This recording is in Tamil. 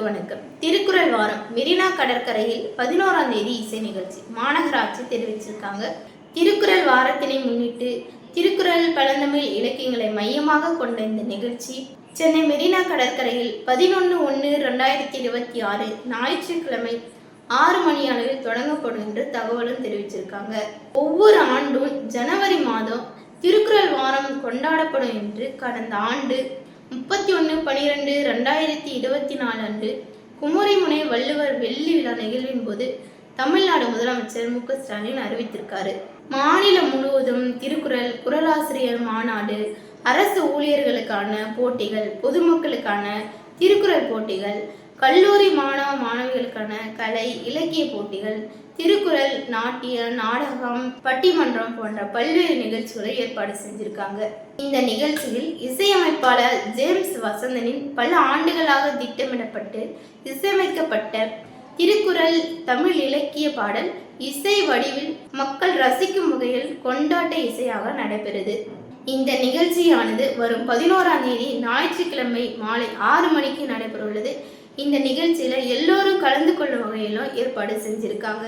நேயர்களுக்கு வணக்கம். திருக்குறள் வாரம் மெரினா கடற்கரையில் பதினோராம் தேதி இசை நிகழ்ச்சி. மாநகராட்சி தெரிவிச்சிருக்காங்க. திருக்குறள் வாரத்தினை முன்னிட்டு திருக்குறள் பழந்தமிழ் இலக்கியங்களை மையமாக கொண்ட இந்த நிகழ்ச்சி சென்னை மெரினா கடற்கரையில் பதினொன்று ஒன்று ரெண்டாயிரத்தி இருபத்தி ஆறு ஞாயிற்றுக்கிழமை ஆறு மணி அளவில் தொடங்கப்படும் என்று தகவலும் தெரிவிச்சிருக்காங்க. ஒவ்வொரு ஆண்டும் ஜனவரி மாதம் திருக்குறள் வாரம் கொண்டாடப்படும் என்று கடந்த ஆண்டு முப்பத்தி ஒன்று பனிரெண்டு ரெண்டாயிரத்தி இருபத்தி நாலு அன்று குமரிமுனை வள்ளுவர் வெள்ளி விழா நிகழ்வின் போது தமிழ்நாடு முதலமைச்சர் மு க ஸ்டாலின் அறிவித்திருக்காரு. மாநிலம் முழுவதும் திருக்குறள் குரலாசிரியர் மாநாடு அரசு ஊழியர்களுக்கான போட்டிகள் பொதுமக்களுக்கான திருக்குறள் போட்டிகள் கல்லூரி மாணவ மாணவிகளுக்கான கலை இலக்கிய போட்டிகள் திருக்குறள் நாட்டிய நாடகம் பட்டிமன்றம் போன்ற பல்வேறு நிகழ்ச்சிகளை ஏற்பாடு செஞ்சிருக்காங்க. இந்த நிகழ்ச்சியில் இசையமைப்பாளர் ஜேம்ஸ் வசந்தனின் பல ஆண்டுகளாக திட்டமிடப்பட்டு இசையமைக்கப்பட்ட திருக்குறள் தமிழ் இலக்கிய பாடல் இசை வடிவில் மக்கள் ரசிக்கும் வகையில் கொண்டாட்ட இசையாக நடைபெறுது. இந்த நிகழ்ச்சியானது வரும் பதினோராம் தேதி ஞாயிற்றுக்கிழமை மாலை ஆறு மணிக்கு நடைபெறவுள்ளது. இந்த நிகழ்ச்சியில் எல்லோரும் கலந்து கொள்ளும் வகையிலும் ஏற்பாடு செஞ்சுருக்காங்க.